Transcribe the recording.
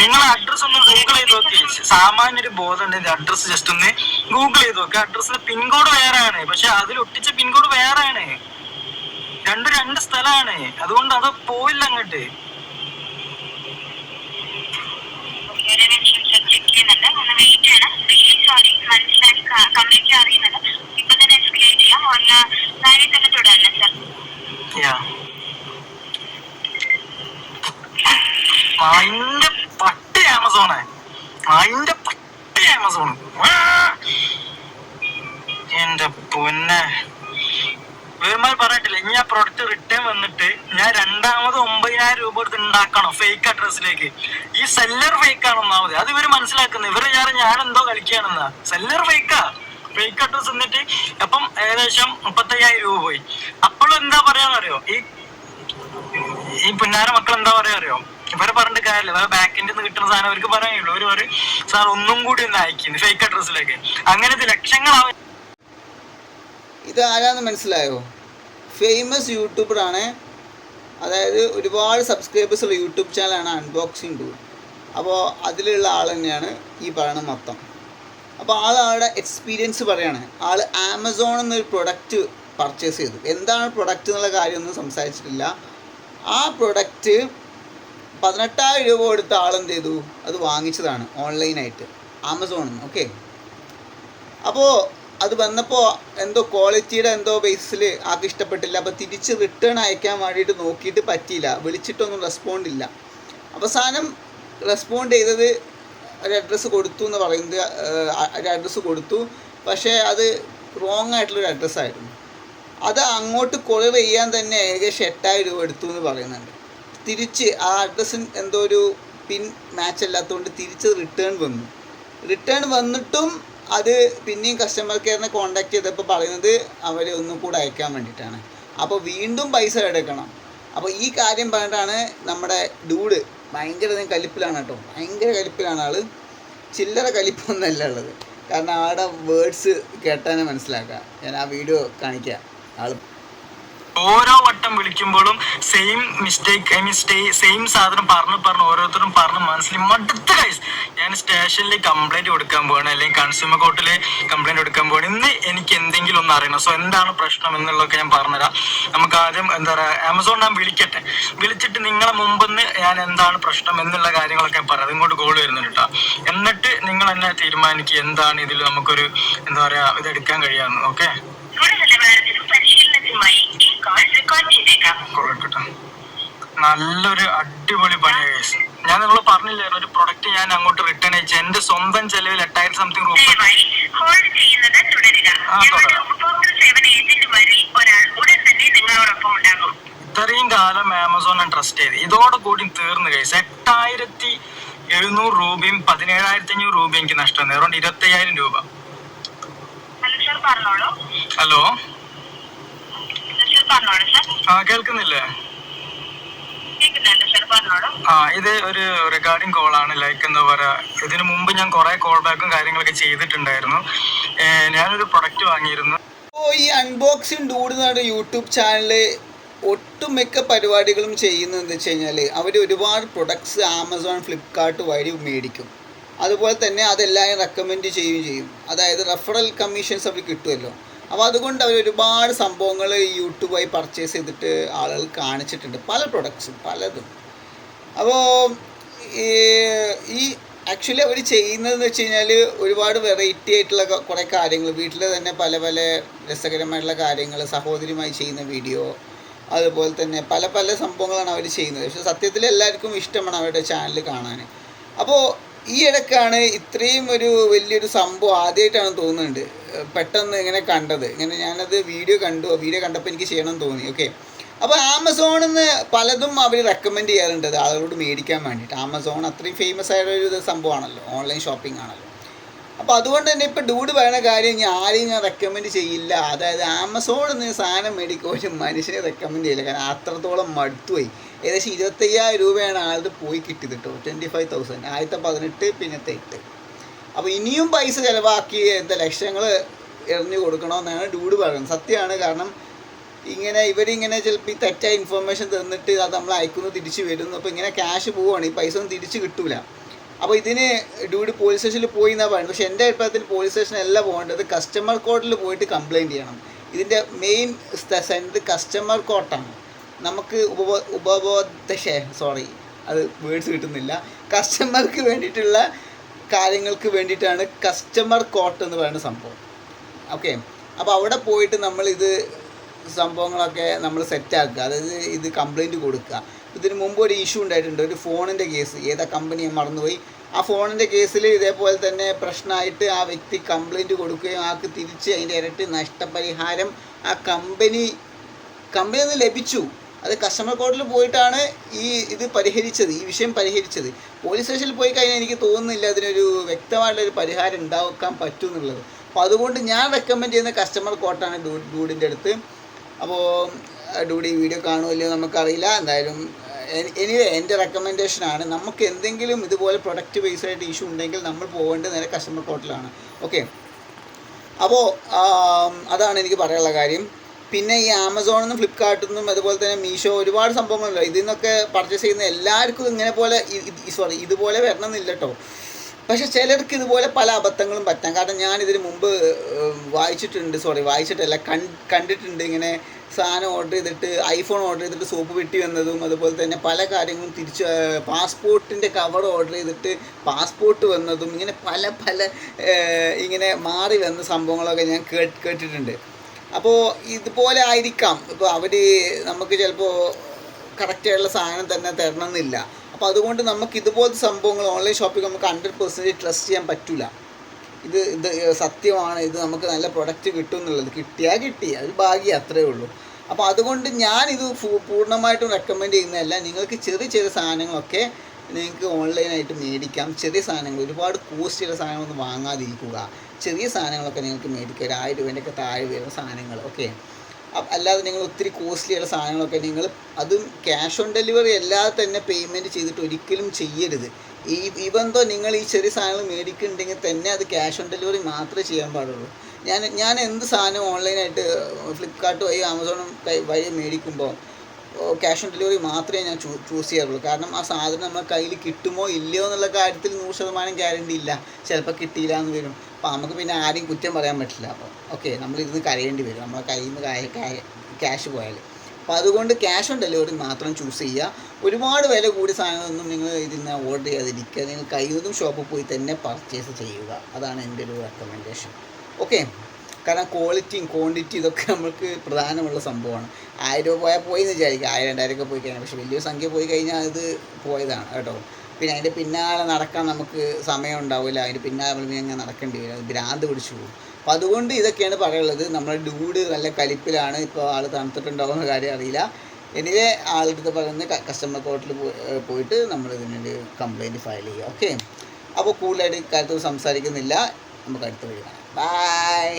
നിങ്ങൾ അഡ്രസ് ഒന്ന് ഗൂഗിൾ ചെയ്ത് നോക്കി. സാമാന്യ ഒരു ബോധം ഉണ്ടെങ്കിൽ അഡ്രസ് ജസ്റ്റ് ഒന്ന് ഗൂഗിൾ ചെയ്ത് നോക്കി. അഡ്രസ്സിലെ പിൻകോഡ് വേറെയാണ് പക്ഷെ അതിൽ ഒട്ടിച്ച പിൻകോഡ് വേറെയാണ് രണ്ട് രണ്ട് സ്ഥലമാണ്. അതുകൊണ്ട് അത് പോയില്ല അങ്ങോട്ട്. ഒരു നിമിഷം ചെക്ക് ചെയ്യുന്നുണ്ട്. ഒന്ന് വെയിറ്റ് ചെയ്യണം. റിയലി സോറി മനസ്സിലാക്കി കംപ്ലീറ്റ് അറിയുന്നത് ഇപ്പൊ തന്നെ എസ്കലേറ്റ് ചെയ്യാം ഒന്ന് കാര്യം തന്നെ തുടരണം സർ യാ അതിന്റെ പട്ടി ആമസോണേ അതിന്റെ പട്ടി ആമസോൺ എന്റെ പൊന്നെ. വേറുമാർ പറഞ്ഞിട്ടില്ല ഇനി ആ പ്രൊഡക്റ്റ് റിട്ടേൺ വന്നിട്ട് ഞാൻ രണ്ടാമത് ഒമ്പതിനായിരം രൂപ എടുത്ത് ഉണ്ടാക്കണം ഫേക്ക് അഡ്രസ്സിലേക്ക് ഈ സെല്ലർ ഫേക്ക് ആണ് ഒന്നാമത് അത് ഇവർ മനസ്സിലാക്കുന്നത് ഇവർ ഞാൻ ഞാൻ എന്തോ കളിക്കുകയാണെന്നാ സെല്ലർ ഫേക്കാ ഫേക്ക് അഡ്രസ് എന്നിട്ട് അപ്പം ഏകദേശം മുപ്പത്തയ്യായിരം രൂപ പോയി. അപ്പോഴും എന്താ പറയാന്നറിയോ ഈ ഈ പുന്നാര മക്കൾ എന്താ പറയാ അറിയോ? ഇവരെ പറഞ്ഞിട്ട് കാര്യമില്ല. ഇവരെ ബാക്കിന്റെ നിന്ന് കിട്ടുന്ന സാധനം അവർക്ക് പറയാനുള്ളൂ അവർ പറയും സാർ ഒന്നും കൂടി ഒന്ന് അയക്കുന്നു ഫേക്ക് അഡ്രസ്സിലേക്ക് അങ്ങനത്തെ ലക്ഷങ്ങളാവും ഇത് ആരാന്ന് മനസ്സിലായോ ഫേമസ് യൂട്യൂബറാണ് അതായത് ഒരുപാട് സബ്സ്ക്രൈബേഴ്സ് ഉള്ള യൂട്യൂബ് ചാനലാണ് അൺബോക്സിംഗ് ടൂർ അപ്പോൾ അതിലുള്ള ആൾ തന്നെയാണ് ഈ പറയണ മൊത്തം. അപ്പോൾ ആളുടെ എക്സ്പീരിയൻസ് പറയാണ്. ആൾ ആമസോൺ എന്നൊരു പ്രൊഡക്റ്റ് പർച്ചേസ് ചെയ്തു. എന്താണ് പ്രൊഡക്റ്റ് എന്നുള്ള കാര്യമൊന്നും സംസാരിച്ചിട്ടില്ല. ആ പ്രൊഡക്റ്റ് പതിനെട്ടായിരം രൂപ കൊടുത്ത ആളെന്ത് ചെയ്തു? അത് വാങ്ങിച്ചതാണ്. ഓൺലൈനായിട്ട് ആമസോണിൽ നിന്ന് ഓക്കെ അപ്പോൾ അത് വന്നപ്പോൾ എന്തോ ക്വാളിറ്റിയുടെ എന്തോ ബേസിൽ ആൾക്ക് ഇഷ്ടപ്പെട്ടില്ല. അപ്പോൾ തിരിച്ച് റിട്ടേൺ അയക്കാൻ വേണ്ടിയിട്ട് നോക്കിയിട്ട് പറ്റിയില്ല. വിളിച്ചിട്ടൊന്നും റെസ്പോണ്ട് ഇല്ല. അവസാനം റെസ്പോണ്ട് ചെയ്തത് ഒരു അഡ്രസ്സ് കൊടുത്തു എന്ന് പറയുന്നത് ഒരു അഡ്രസ്സ് കൊടുത്തു. പക്ഷേ അത് റോങ് ആയിട്ടുള്ളൊരു അഡ്രസ്സായിരുന്നു അത് അങ്ങോട്ട് കൊറിയർ ചെയ്യാൻ തന്നെ ഏകദേശം എട്ടായിരം രൂപ എടുത്തു എന്ന് പറയുന്നുണ്ട്. തിരിച്ച് ആ അഡ്രസ്സിന് എന്തോ ഒരു പിൻ മാച്ച് അല്ലാത്തതുകൊണ്ട് തിരിച്ച് റിട്ടേൺ വന്നു. റിട്ടേൺ വന്നിട്ടും അത് പിന്നെയും കസ്റ്റമർ കെയറിനെ കോണ്ടാക്ട് ചെയ്തപ്പോൾ പറയുന്നത് അവർ ഒന്നും കൂടെ അയക്കാൻ വേണ്ടിയിട്ടാണ്. അപ്പോൾ വീണ്ടും പൈസ എടുക്കണം. അപ്പോൾ ഈ കാര്യം പറഞ്ഞിട്ടാണ് നമ്മുടെ ഡൂഡ് ഭയങ്കര കലിപ്പിലാണ് കേട്ടോ. ഭയങ്കര കലിപ്പിലാണ് ആൾ ചില്ലറ കലിപ്പൊന്നല്ല ഉള്ളത്. കാരണം ആളുടെ വേർഡ്സ് കേട്ടാൽ മനസ്സിലാക്കുക. ഞാൻ ആ വീഡിയോ കാണിക്കാം. ആൾ ഓരോ വട്ടം വിളിക്കുമ്പോഴും same mistake I mean stay same സാധനം പറഞ്ഞു പറഞ്ഞു ഓരോരുത്തരും പറഞ്ഞ് മനസ്സിൽ മടുത്ത കൈസ് ഞാൻ സ്റ്റേഷനിൽ കംപ്ലൈന്റ് കൊടുക്കാൻ പോവാണ് അല്ലെങ്കിൽ കൺസ്യൂമർ കോർട്ടിൽ കംപ്ലൈന്റ് കൊടുക്കാൻ പോവാണ്. ഇന്ന് എനിക്ക് എന്തെങ്കിലും ഒന്ന് അറിയണം. സോ എന്താണ് പ്രശ്നം എന്നുള്ളതൊക്കെ ഞാൻ പറഞ്ഞുതരാം. നമുക്ക് ആദ്യം എന്താ പറയുക ആമസോൺ ഞാൻ വിളിക്കട്ടെ. വിളിച്ചിട്ട് നിങ്ങളെ മുമ്പെന്ന് ഞാൻ എന്താണ് പ്രശ്നം എന്നുള്ള കാര്യങ്ങളൊക്കെ പറയാം. ഇങ്ങോട്ട് ഗോൾ വരുന്നുണ്ട് കേട്ടോ എന്നിട്ട് നിങ്ങൾ എന്നെ തീരുമാനിക്കുക എന്താണ് ഇതിൽ നമുക്കൊരു എന്താ പറയാ ഇത് എടുക്കാൻ കഴിയാന്ന് ഓക്കെ ഗുണനിലവാരത്തിനും പരിശീലനത്തിനുമായി ഈ കോൾ നല്ലൊരു അടിപൊളി പണിയാ കേസ് ഞാൻ നിങ്ങൾ പറഞ്ഞില്ലായിരുന്നു ഒരു പ്രൊഡക്റ്റ് ഞാൻ അങ്ങോട്ട് റിട്ടേൺ അയച്ചു. എന്റെ സ്വന്തം ചെലവിൽ എട്ടായിരം സംതിങ് രൂപ ഉണ്ടാകും. ഇത്രയും കാലം ആമസോൺ ട്രസ്റ്റ് ചെയ്ത്. ഇതോടെ കൂടി തീർന്നു കേസ് എട്ടായിരത്തി എഴുന്നൂറ് രൂപയും പതിനേഴായിരത്തി അഞ്ഞൂറ് രൂപയും എനിക്ക് നഷ്ടം ഇരുപത്തി അയ്യായിരം രൂപ. ഹലോ സർ പറഞ്ഞോളൂ ഹലോ സർ പറഞ്ഞോളൂ സർ ആ കേൾക്കുന്നില്ലേ? ആ ഇത് ഒരു റിഗാർഡിംഗ് കോൾ ആണ്. ലൈക്ക് എന്താ പറയാ ഇതിനു മുമ്പ് ഞാൻ കുറെ കോൾ ബാക്കും കാര്യങ്ങളൊക്കെ ചെയ്തിട്ടുണ്ടായിരുന്നു. ഞാനൊരു പ്രൊഡക്റ്റ് വാങ്ങിയിരുന്നു. അപ്പോൾ ഈ അൺബോക്സിംഗ് ഡൂഡ് എന്ന് പറയുന്ന യൂട്യൂബ് ചാനൽ ഒട്ടുമിക്ക പരിപാടികളും ചെയ്യുന്നത് എന്താ വെച്ച് കഴിഞ്ഞാൽ അവർ ഒരുപാട് പ്രൊഡക്ട്സ് ആമസോൺ ഫ്ലിപ്കാർട്ട് വഴി മേടിക്കും. അതുപോലെ തന്നെ അതെല്ലാം റെക്കമെൻഡ് ചെയ്യുകയും ചെയ്യും. അതായത് റെഫറൽ കമ്മീഷൻസ് അവർ കിട്ടുമല്ലോ. അപ്പോൾ അതുകൊണ്ട് അവർ ഒരുപാട് സംഭവങ്ങൾ യൂട്യൂബായി പർച്ചേസ് ചെയ്തിട്ട് ആളുകൾ കാണിച്ചിട്ടുണ്ട്. പല പ്രൊഡക്ട്സും പലതും. അപ്പോൾ ഈ ആക്ച്വലി അവർ ചെയ്യുന്നതെന്ന് വെച്ച് കഴിഞ്ഞാൽ ഒരുപാട് വെറൈറ്റി ആയിട്ടുള്ള കുറേ കാര്യങ്ങൾ വീട്ടിൽ തന്നെ പല പല രസകരമായിട്ടുള്ള കാര്യങ്ങൾ സഹോദരിയുമായി ചെയ്യുന്ന വീഡിയോ അതുപോലെ തന്നെ പല പല സംഭവങ്ങളാണ് അവർ ചെയ്യുന്നത്. പക്ഷെ സത്യത്തിൽ എല്ലാവർക്കും ഇഷ്ടമാണ് അവരുടെ ചാനൽ കാണാൻ അപ്പോൾ ഈ ഇടക്കാണ് ഇത്രയും ഒരു വലിയൊരു സംഭവം ആദ്യമായിട്ടാണ് തോന്നുന്നുണ്ട്. പെട്ടെന്ന് ഇങ്ങനെ കണ്ടത്. ഇങ്ങനെ ഞാനത് വീഡിയോ കണ്ടു. വീഡിയോ കണ്ടപ്പോൾ എനിക്ക് ചെയ്യണം തോന്നി. ഓക്കെ അപ്പോൾ ആമസോണിൽ നിന്ന് പലതും അവർ റെക്കമെൻഡ് ചെയ്യാറുണ്ട്. ആളുകളോട് മേടിക്കാൻ വേണ്ടിയിട്ട്. ആമസോൺ അത്രയും ഫേമസ് ആയ ഒരു സംഭവമാണല്ലോ. ഓൺലൈൻ ഷോപ്പിംഗ് ആണല്ലോ. അപ്പോൾ അതുകൊണ്ട് തന്നെ ഇപ്പോൾ ഡൂഡ് പറയുന്ന കാര്യം ഞാൻ ആരെയും ഞാൻ റെക്കമെൻഡ് ചെയ്യില്ല. അതായത് ആമസോണിൽ നിന്ന് സാധനം മേടിക്കുക മനുഷ്യനെ റെക്കമെൻഡ് ചെയ്യില്ല. കാരണം അത്രത്തോളം മടുത്തുപോയി. ഏകദേശം ഇരുപത്തയ്യായിരം രൂപയാണ് ആളുടെ പോയി കിട്ടിയത് കേട്ടോ ട്വന്റി ഫൈവ് തൗസൻഡ് ആദ്യത്തെ പതിനെട്ട് പിന്നത്തെ എട്ട്. അപ്പോൾ ഇനിയും പൈസ ചിലവാക്കി എന്താ ലക്ഷങ്ങൾ എറിഞ്ഞു കൊടുക്കണമെന്നാണ് ഡൂഡ് പറയുന്നത്. സത്യമാണ് കാരണം ഇങ്ങനെ ഇവരിങ്ങനെ ചിലപ്പോൾ ഈ തെറ്റായ ഇൻഫർമേഷൻ തന്നിട്ട് അത് നമ്മൾ അയക്കുന്നു തിരിച്ച് വരുന്നു. അപ്പോൾ ഇങ്ങനെ ക്യാഷ് പോവുകയാണ് ഈ പൈസ ഒന്നും തിരിച്ച് കിട്ടൂല. അപ്പോൾ ഇതിന് ഡ്യൂട്ടി പോലീസ് സ്റ്റേഷനിൽ പോയി എന്നാണ് പറയുന്നത്? പക്ഷേ എന്റെ അഭിപ്രായത്തിൽ പോലീസ് സ്റ്റേഷനല്ല പോകേണ്ടത്. കസ്റ്റമർ കോർട്ടിൽ പോയിട്ട് കംപ്ലയിന്റ് ചെയ്യണം. ഇതിന്റെ മെയിൻ സെന്റ് കസ്റ്റമർ കോർട്ടാണ് നമുക്ക് ഉപഭോ ഉപബോധ സോറി അത് വേർഡ്സ് കിട്ടുന്നില്ല. കസ്റ്റമർക്ക് വേണ്ടിയിട്ടുള്ള കാര്യങ്ങൾക്ക് വേണ്ടിയിട്ടാണ് കസ്റ്റമർ കോർട്ട് എന്ന് പറയുന്ന സംഭവം. ഓക്കെ അപ്പോൾ അവിടെ പോയിട്ട് നമ്മൾ ഇത് സംഭവങ്ങളൊക്കെ നമ്മൾ സെറ്റാക്കുക. അതായത് ഇത് കംപ്ലൈന്റ് കൊടുക്കുക. ഇതിന് മുമ്പ് ഒരു ഇഷ്യൂ ഉണ്ടായിട്ടുണ്ട്. ഒരു ഫോണിന്റെ കേസ് ഏതാ കമ്പനി മറന്നുപോയി. ആ ഫോണിന്റെ കേസിൽ ഇതേപോലെ തന്നെ പ്രശ്നമായിട്ട് ആ വ്യക്തി കംപ്ലൈന്റ് കൊടുക്കുകയും ആൾക്ക് തിരിച്ച് അതിന്റെ ഇരട്ടി നഷ്ടപരിഹാരം ആ കമ്പനി കമ്പനി നിന്ന് ലഭിച്ചു. അത് കസ്റ്റമർ കോർട്ടിൽ പോയിട്ടാണ് ഈ ഇത് പരിഹരിച്ചത്. ഈ വിഷയം പരിഹരിച്ചത്. പോലീസ് സ്റ്റേഷനിൽ പോയി കഴിഞ്ഞാൽ എനിക്ക് തോന്നുന്നില്ല അതിനൊരു വ്യക്തമായിട്ടുള്ളൊരു പരിഹാരം ഉണ്ടാക്കാൻ പറ്റും എന്നുള്ളത്. അപ്പോൾ അതുകൊണ്ട് ഞാൻ റെക്കമെൻഡ് ചെയ്യുന്ന കസ്റ്റമർ കോർട്ടാണ് ഡൂഡിന്റെ അടുത്ത്. അപ്പോൾ ഡൂഡി വീഡിയോ കാണുമല്ലോ നമുക്കറിയില്ല. എന്തായാലും എനിവേ എന്റെ റെക്കമെൻഡേഷനാണ് നമുക്ക് എന്തെങ്കിലും ഇതുപോലെ പ്രൊഡക്റ്റ് ബേസ്ഡ് ആയിട്ട് ഇഷ്യൂ ഉണ്ടെങ്കിൽ നമ്മൾ പോകേണ്ടത് നേരെ കസ്റ്റമർ കോർട്ടിലാണ്. ഓക്കെ? അപ്പോൾ അതാണ് എനിക്ക് പറയാനുള്ള കാര്യം. പിന്നെ ഈ ആമസോണിൽ നിന്നും ഫ്ലിപ്കാർട്ടിൽ നിന്നും അതുപോലെ തന്നെ മീഷോ ഒരുപാട് സംഭവങ്ങളുണ്ട്. ഇതിൽ നിന്നൊക്കെ പർച്ചേസ് ചെയ്യുന്ന എല്ലാവർക്കും ഇങ്ങനെ പോലെ സോറി ഇതുപോലെ വരണം എന്നില്ല കേട്ടോ പക്ഷെ ചിലർക്ക് ഇതുപോലെ പല അബദ്ധങ്ങളും പറ്റാം. കാരണം ഞാൻ ഇതിന് മുമ്പ് വായിച്ചിട്ടുണ്ട് സോറി വായിച്ചിട്ടല്ല കണ്ടിട്ടുണ്ട് ഇങ്ങനെ സാധനം ഓർഡർ ചെയ്തിട്ട് ഐഫോൺ ഓർഡർ ചെയ്തിട്ട് സോപ്പ് വെട്ടി വന്നതും അതുപോലെ തന്നെ പല കാര്യങ്ങളും തിരിച്ച് പാസ്പോർട്ടിന്റെ കവർ ഓർഡർ ചെയ്തിട്ട് പാസ്പോർട്ട് വന്നതും ഇങ്ങനെ പല പല ഇങ്ങനെ മാറി വന്ന സംഭവങ്ങളൊക്കെ ഞാൻ കേട്ട് കേട്ടിട്ടുണ്ട്. അപ്പോൾ ഇതുപോലെ ആയിരിക്കാം. ഇപ്പോൾ അവർ നമുക്ക് ചിലപ്പോൾ കറക്റ്റായിട്ടുള്ള സാധനം തന്നെ തരണമെന്നില്ല. അപ്പോൾ അതുകൊണ്ട് നമുക്ക് ഇതുപോലത്തെ സംഭവങ്ങൾ ഓൺലൈൻ ഷോപ്പിംഗ് നമുക്ക് ഹൺഡ്രഡ് പെർസെന്റേജ് ട്രസ്റ്റ് ചെയ്യാൻ പറ്റില്ല ഇത് ഇത് സത്യമാണ്. ഇത് നമുക്ക് നല്ല പ്രൊഡക്റ്റ് കിട്ടും എന്നുള്ളത്. കിട്ടിയാൽ കിട്ടി അത് ഭാഗ്യം അത്രയേ ഉള്ളൂ. അപ്പോൾ അതുകൊണ്ട് ഞാൻ ഇത് പൂർണമായിട്ടും റെക്കമെൻഡ് ചെയ്യുന്നതല്ല. നിങ്ങൾക്ക് ചെറിയ ചെറിയ സാധനങ്ങളൊക്കെ നിങ്ങൾക്ക് ഓൺലൈനായിട്ട് മേടിക്കാം. ചെറിയ സാധനങ്ങൾ ഒരുപാട് കോസ്റ്റുള്ള സാധനങ്ങളൊന്നും വാങ്ങാതിരിക്കുക. ചെറിയ സാധനങ്ങളൊക്കെ നിങ്ങൾക്ക് മേടിക്കുക ഒരു ആയിരം രൂപേന്റെ ഒക്കെ താഴെ വരുന്ന സാധനങ്ങൾ ഓക്കെ അല്ലാതെ നിങ്ങൾ ഒത്തിരി കോസ്റ്റ്ലിയുള്ള സാധനങ്ങളൊക്കെ നിങ്ങൾ അതും ക്യാഷ് ഓൺ ഡെലിവറി അല്ലാതെ തന്നെ പേയ്മെന്റ് ചെയ്തിട്ട് ഒരിക്കലും ചെയ്യരുത്. ഈ ഇവൻ തോ നിങ്ങൾ ഈ ചെറിയ സാധനങ്ങൾ മേടിക്കുന്നുണ്ടെങ്കിൽ തന്നെ അത് ക്യാഷ് ഓൺ ഡെലിവറി മാത്രമേ ചെയ്യാൻ പാടുള്ളൂ. ഞാൻ ഞാൻ എന്ത് സാധനം ഓൺലൈനായിട്ട് ഫ്ലിപ്കാർട്ട് വഴി ആമസോണും വഴി മേടിക്കുമ്പോൾ ക്യാഷ് ഓൺ ഡെലിവറി മാത്രമേ ഞാൻ ചൂസ് ചെയ്യാറുള്ളൂ. കാരണം ആ സാധനം നമ്മുടെ കയ്യിൽ കിട്ടുമോ ഇല്ലയോ എന്നുള്ള കാര്യത്തിൽ നൂറ് ശതമാനം ഗ്യാരണ്ടി ഇല്ല. ചിലപ്പോൾ കിട്ടിയില്ല എന്ന് വരും. അപ്പോൾ നമുക്ക് പിന്നെ ആരെയും കുറ്റം പറയാൻ പറ്റില്ല. അപ്പോൾ ഓക്കെ നമ്മളിരുന്ന് കരയേണ്ടി വരും. നമ്മളെ കയ്യിൽ നിന്ന് ക്യാഷ് പോയാൽ അപ്പോൾ അതുകൊണ്ട് ക്യാഷ് ഓൺ ഡെലിവറി മാത്രം ചൂസ് ചെയ്യുക. ഒരുപാട് വില കൂടിയ സാധനങ്ങളൊന്നും നിങ്ങൾ ഇതിൽ നിന്ന് ഓർഡർ ചെയ്യാതിരിക്കുക. നിങ്ങൾ കഴിയുന്നതും ഷോപ്പിൽ പോയി തന്നെ പർച്ചേസ് ചെയ്യുക. അതാണ് എന്റെ ഒരു റെക്കമെൻഡേഷൻ ഓക്കെ കാരണം ക്വാളിറ്റിയും ക്വാണ്ടിറ്റി ഇതൊക്കെ നമുക്ക് പ്രധാനമുള്ള സംഭവമാണ്. ആയിരം രൂപ പോയാൽ പോയി എന്ന് വിചാരിക്കുക. ആയിരം രണ്ടായിരം ഒക്കെ പോയി കഴിഞ്ഞാൽ പക്ഷേ വലിയൊരു സംഖ്യ പോയി കഴിഞ്ഞാൽ അത് പോയതാണ് കേട്ടോ. പിന്നെ അതിന്റെ പിന്നാലെ നടക്കാൻ നമുക്ക് സമയം ഉണ്ടാവില്ല. അതിന്റെ പിന്നാലെ നമ്മൾ ഇങ്ങനെ നടക്കേണ്ടി വരും. അത് ഭ്രാന്ത് പിടിച്ചു പോകും. അപ്പം അതുകൊണ്ട് ഇതൊക്കെയാണ് പറയുള്ളത് നമ്മുടെ ഡൂഡ് നല്ല കലിപ്പിലാണ് ഇപ്പോൾ ആൾ തണുത്തിട്ടുണ്ടാവുന്ന കാര്യം അറിയില്ല. എനിവേ ആളുടെ അടുത്ത് പറയുന്നത് കസ്റ്റമർ കോർട്ടിൽ പോയിട്ട് നമ്മൾ ഇതിനൊരു കംപ്ലയിന്റ് ഫയൽ ചെയ്യുക. ഓക്കെ അപ്പോൾ കൂടുതലായിട്ട് കാര്യത്തിൽ സംസാരിക്കുന്നില്ല. നമുക്ക് അടുത്ത വഴി കാണാം. ബൈ